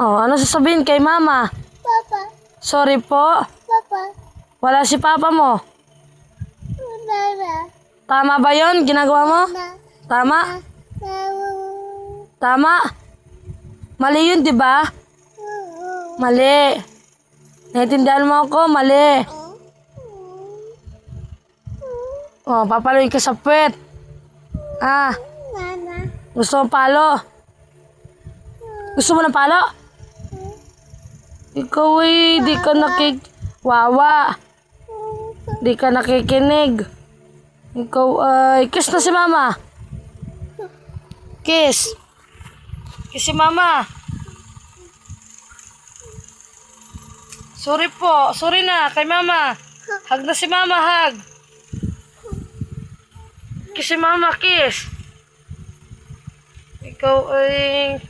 Oh, ano sasabihin kay mama? Papa. Sorry po. Papa. Wala si papa mo. Mama. Tama ba yon ginagawa mo? Mama. Tama? Mama. Tama? Mali yun, di ba? Mali. Naintindihan mo ako? Mali. Oh, papaluin ka sa puwet. Ah, gusto mo palo? Gusto mo ng palo? Ikaw eh, di ka nakik... Wawa. Di ka nakikinig. Ikaw ay... kiss na si mama. Kiss. Kiss si mama. Sorry po. Sorry na kay mama. Hug na si mama, hug. Kiss si mama, kiss. Ikaw ay...